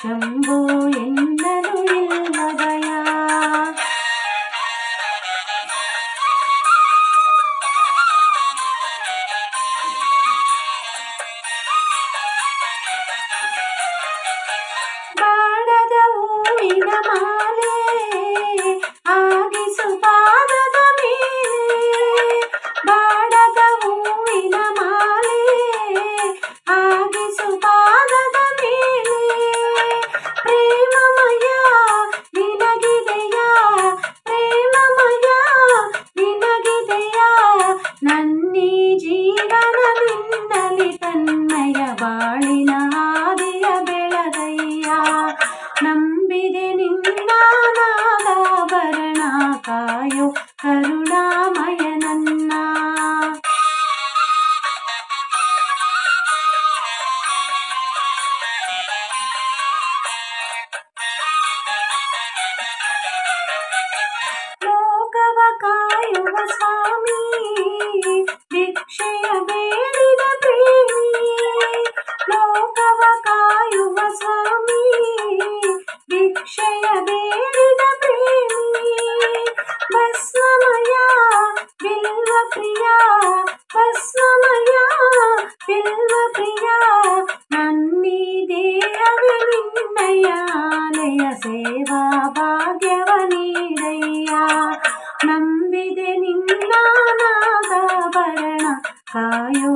全部 కరుణామయ ಭಸ್ಮಮಯ ಬಿಲ್ವ ಪ್ರಿಯ ನನ್ನಿ ದೇಹವೇ ನಿನ್ನಯ್ಯಾಲಯ ಸೇವಾ ಭಾಗ್ಯವ ನೀಡಯ್ಯ ನಂಬಿದೆ ನಿನ್ನ ನಾದಾಭರಣ ಕಾಯೋ